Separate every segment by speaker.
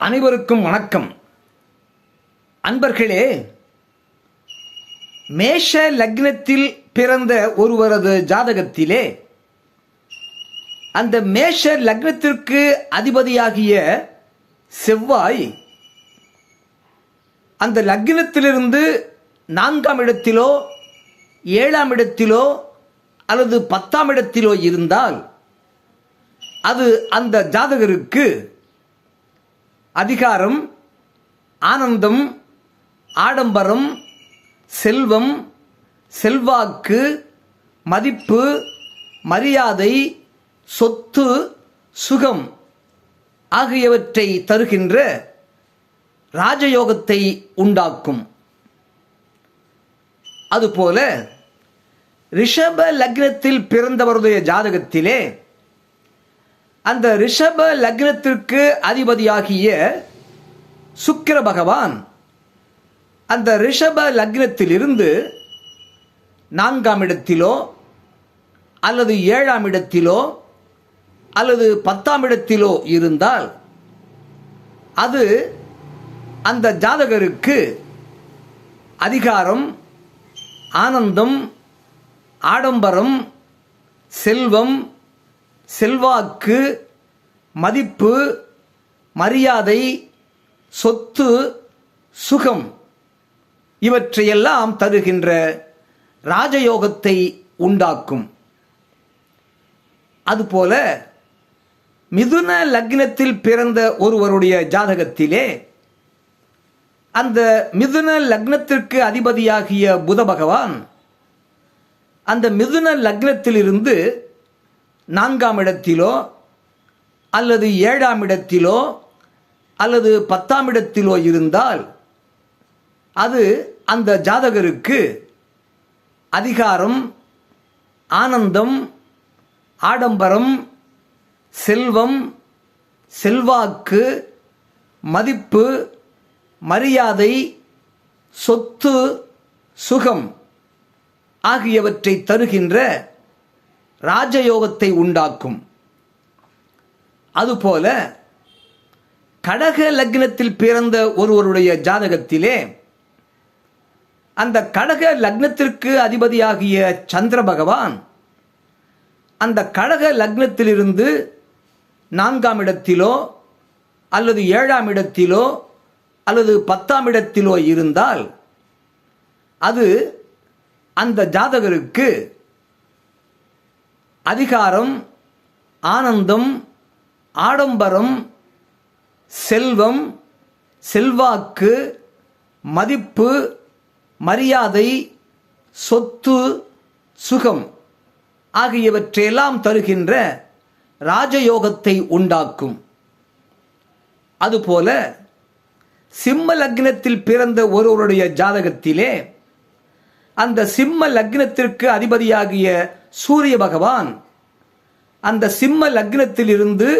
Speaker 1: அனைவருக்கும் வணக்கம். அன்பர்களே மேஷ லக்னத்தில் பிறந்த ஒருவரது ஜாதகத்திலே அந்த மேஷ லக்னத்திற்கு அதிபதியாகிய செவ்வாய் அந்த லக்னத்திலிருந்து நான்காம் இடத்திலோ ஏழாம் இடத்திலோ அல்லது பத்தாம் இடத்திலோ இருந்தால் அது அந்த ஜாதகருக்கு அதிகாரம் ஆனந்தம் ஆடம்பரம் செல்வம் செல்வாக்கு மதிப்பு மரியாதை சொத்து சுகம் ஆகியவற்றை தருகின்ற ராஜயோகத்தை உண்டாக்கும். அதுபோல ரிஷப லக்னத்தில் பிறந்தவருடைய ஜாதகத்திலே அந்த ரிஷப லக்னத்திற்கு அதிபதியாகிய சுக்கிர பகவான் அந்த ரிஷப லக்னத்திலிருந்து நான்காம் இடத்திலோ அல்லது ஏழாம் இடத்திலோ அல்லது பத்தாம் இடத்திலோ இருந்தால் அது அந்த ஜாதகருக்கு அதிகாரம் ஆனந்தம் ஆடம்பரம் செல்வம் செல்வாக்கு மதிப்பு மரியாதை சொத்து சுகம் இவற்றையெல்லாம் தருகின்ற ராஜயோகத்தை உண்டாக்கும். அதுபோல மிதுன லக்னத்தில் பிறந்த ஒருவருடைய ஜாதகத்திலே அந்த மிதுன லக்னத்திற்கு அதிபதியாகிய புத பகவான் அந்த மிதுன லக்னத்திலிருந்து நான்காம் இடத்திலோ அல்லது ஏழாம் இடத்திலோ அல்லது பத்தாம் இடத்திலோ இருந்தால் அது அந்த ஜாதகருக்கு அதிகாரம் ஆனந்தம் ஆடம்பரம் செல்வம் செல்வாக்கு மதிப்பு மரியாதை சொத்து சுகம் ஆகியவற்றை தருகின்ற ராஜயோகத்தை உண்டாக்கும். அதுபோல கடக லக்னத்தில் பிறந்த ஒருவருடைய ஜாதகத்திலே அந்த கடக லக்னத்திற்கு அதிபதியாகிய சந்திர பகவான் அந்த கடக லக்னத்திலிருந்து நான்காம் இடத்திலோ அல்லது ஏழாம் இடத்திலோ அல்லது பத்தாம் இடத்திலோ இருந்தால் அது அந்த ஜாதகருக்கு அதிகாரம் ஆனந்தம் ஆடம்பரம் செல்வம் செல்வாக்கு மதிப்பு மரியாதை சொத்து சுகம் ஆகியவற்றையெல்லாம் தருகின்ற ராஜயோகத்தை உண்டாக்கும். அதுபோல சிம்ம லக்னத்தில் பிறந்த ஒருவருடைய ஜாதகத்திலே அந்த சிம்ம லக்னத்திற்கு அதிபதியாகிய சூரிய பகவான் அந்த சிம்ம லக்னத்திலிருந்து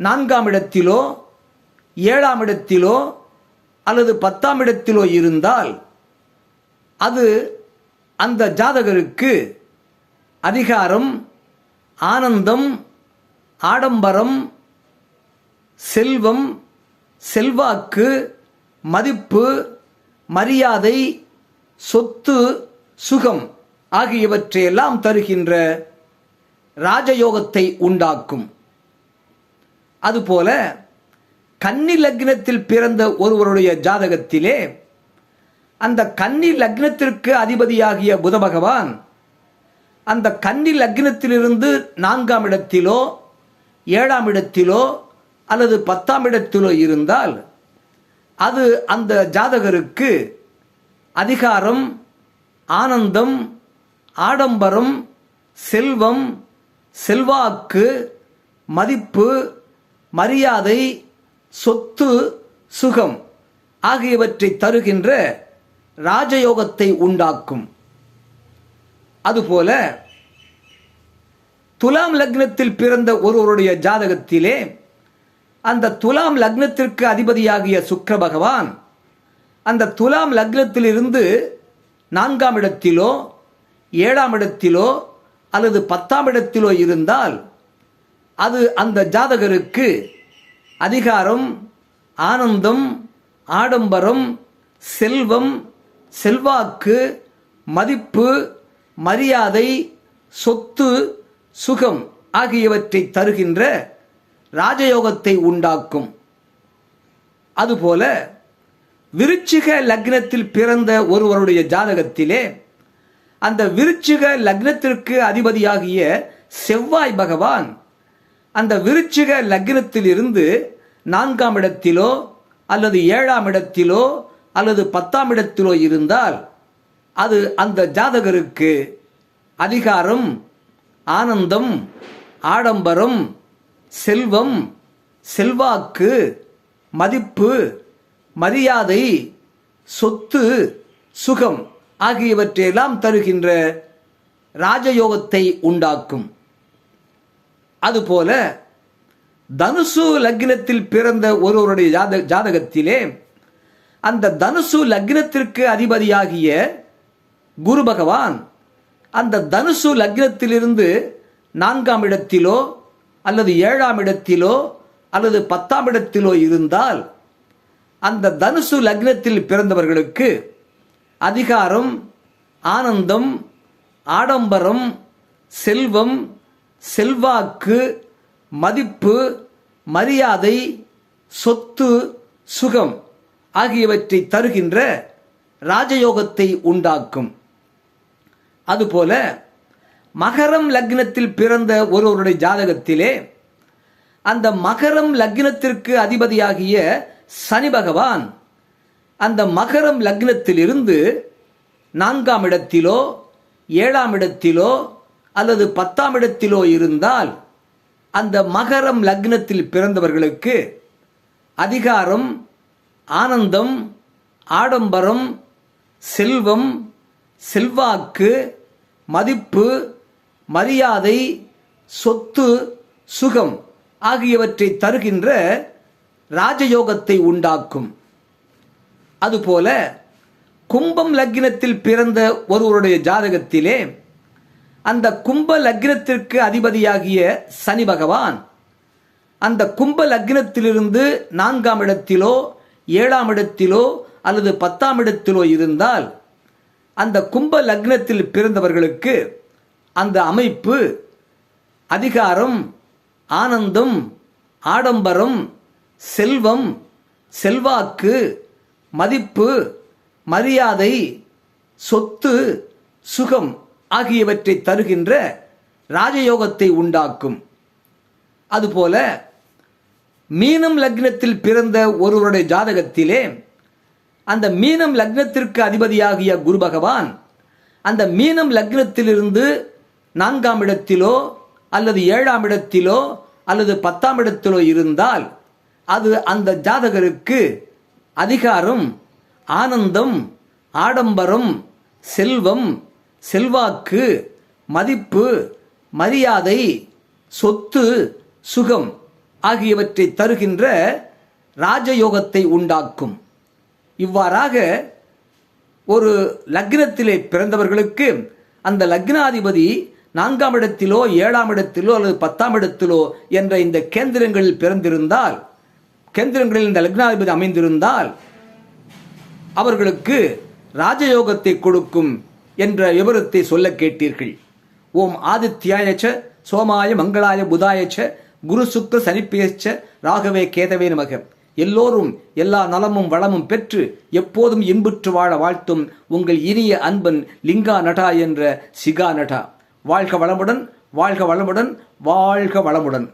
Speaker 1: நான்காம் இடத்திலோ ஏழாம் இடத்திலோ அல்லது பத்தாம் இடத்திலோ இருந்தால் அது அந்த ஜாதகருக்கு அதிகாரம் ஆனந்தம் ஆடம்பரம் செல்வம் செல்வாக்கு மதிப்பு மரியாதை சொத்து சுகம். ஆகியவற்றையெல்லாம் தருகின்ற ராஜயோகத்தை உண்டாக்கும். அதுபோல கன்னி லக்னத்தில் பிறந்த ஒருவருடைய ஜாதகத்திலே அந்த கன்னி லக்னத்திற்கு அதிபதியாகிய புத பகவான் அந்த கன்னி லக்னத்திலிருந்து நான்காம் இடத்திலோ ஏழாம் இடத்திலோ அல்லது பத்தாம் இடத்திலோ இருந்தால் அது அந்த ஜாதகருக்கு அதிகாரம் ஆனந்தம் ஆடம்பரம் செல்வம் செல்வாக்கு மதிப்பு மரியாதை சொத்து சுகம் ஆகியவற்றை தருகின்ற ராஜயோகத்தை உண்டாக்கும். அதுபோல துலாம் லக்னத்தில் பிறந்த ஒருவருடைய ஜாதகத்திலே அந்த துலாம் லக்னத்திற்கு அதிபதியாகிய சுக்கர பகவான் அந்த துலாம் லக்னத்திலிருந்து நான்காம் இடத்திலோ ஏழாம் இடத்திலோ அல்லது பத்தாம் இடத்திலோ இருந்தால் அது அந்த ஜாதகருக்கு அதிகாரம் ஆனந்தம் ஆடம்பரம் செல்வம் செல்வாக்கு மதிப்பு மரியாதை சொத்து சுகம் ஆகியவற்றை தருகின்ற ராஜயோகத்தை உண்டாக்கும். அதுபோல விருச்சிக லக்னத்தில் பிறந்த ஒருவருடைய ஜாதகத்திலே அந்த விருச்சிக லக்னத்திற்கு அதிபதியாகிய செவ்வாய் பகவான் அந்த விருச்சிக லக்னத்திலிருந்து நான்காம் இடத்திலோ அல்லது ஏழாம் இடத்திலோ அல்லது பத்தாம் இடத்திலோ இருந்தால் அது அந்த ஜாதகருக்கு அதிகாரம் ஆனந்தம் ஆடம்பரம் செல்வம் செல்வாக்கு மதிப்பு மரியாதை சொத்து சுகம். ஆகியவற்றையெல்லாம் தருகின்ற ராஜயோகத்தை உண்டாக்கும். அதுபோல தனுசு லக்னத்தில் பிறந்த ஒருவருடைய ஜாத ஜாதகத்திலே அந்த தனுசு லக்னத்திற்கு அதிபதியாகிய குரு பகவான் அந்த தனுசு லக்னத்திலிருந்து நான்காம் இடத்திலோ அல்லது ஏழாம் இடத்திலோ அல்லது பத்தாம் இடத்திலோ இருந்தால் அந்த தனுசு லக்னத்தில் பிறந்தவர்களுக்கு அதிகாரம் ஆனந்தம் ஆடம்பரம் செல்வம் செல்வாக்கு மதிப்பு மரியாதை சொத்து சுகம் ஆகியவற்றை தருகின்ற ராஜயோகத்தை உண்டாக்கும். அதுபோல மகரம் லக்னத்தில் பிறந்த ஒருவருடைய ஜாதகத்திலே அந்த மகரம் லக்னத்திற்கு அதிபதியாகிய சனி பகவான் அந்த மகரம் லக்னத்திலிருந்து நான்காம் இடத்திலோ ஏழாம் இடத்திலோ அல்லது பத்தாம் இடத்திலோ இருந்தால் அந்த மகரம் லக்னத்தில் பிறந்தவர்களுக்கு அதிகாரம் ஆனந்தம் ஆடம்பரம் செல்வம் செல்வாக்கு மதிப்பு மரியாதை சொத்து சுகம் ஆகியவற்றை தருகின்ற ராஜயோகத்தை உண்டாக்கும். அதுபோல கும்பம் லக்னத்தில் பிறந்த ஒருவருடைய ஜாதகத்திலே அந்த கும்ப லக்னத்திற்கு அதிபதியாகிய சனி பகவான் அந்த கும்ப லக்னத்திலிருந்து நான்காம் இடத்திலோ ஏழாம் இடத்திலோ அல்லது பத்தாம் இடத்திலோ இருந்தால் அந்த கும்ப லக்னத்தில் பிறந்தவர்களுக்கு அந்த அமைப்பு அதிகாரம் ஆனந்தம் ஆடம்பரம் செல்வம் செல்வாக்கு மதிப்பு மரியாதை சொத்து சுகம் ஆகியவற்றை தருகின்ற ராஜயோகத்தை உண்டாக்கும். அதுபோல மீனம் லக்னத்தில் பிறந்த ஒருவருடைய ஜாதகத்திலே அந்த மீனம் லக்னத்திற்கு அதிபதியாகிய குரு பகவான் அந்த மீனம் லக்னத்திலிருந்து நான்காம் இடத்திலோ அல்லது ஏழாம் இடத்திலோ அல்லது பத்தாம் இடத்திலோ இருந்தால் அது அந்த ஜாதகருக்கு அதிகாரம் ஆனந்தம் ஆடம்பரம் செல்வம் செல்வாக்கு மதிப்பு மரியாதை சொத்து சுகம் ஆகியவற்றை தருகின்ற ராஜயோகத்தை உண்டாக்கும். இவ்வாறாக ஒரு லக்னத்திலே பிறந்தவர்களுக்கு அந்த லக்னாதிபதி நான்காம் இடத்திலோ ஏழாம் இடத்திலோ அல்லது பத்தாம் இடத்திலோ என்ற இந்த கேந்திரங்களில் பிறந்திருந்தால் கேந்திரங்களில் இந்த லக்னாதிபதி அமைந்திருந்தால் அவர்களுக்கு ராஜயோகத்தை கொடுக்கும் என்ற விவரத்தை சொல்ல கேட்டீர்கள். ஓம் ஆதித்யாயச்ச சோமாய மங்களாய புதாயச்ச குரு சுக்கர சனிப்பேச்ச ராகவே கேதவே நமக. எல்லோரும் எல்லா நலமும் வளமும் பெற்று எப்போதும் இன்புற்று வாழ வாழ்த்தும் உங்கள் இனிய அன்பன் லிங்கா நடா என்ற சிகா நடா வாழ்க வளமுடன் வாழ்க வளமுடன் வாழ்க வளமுடன்.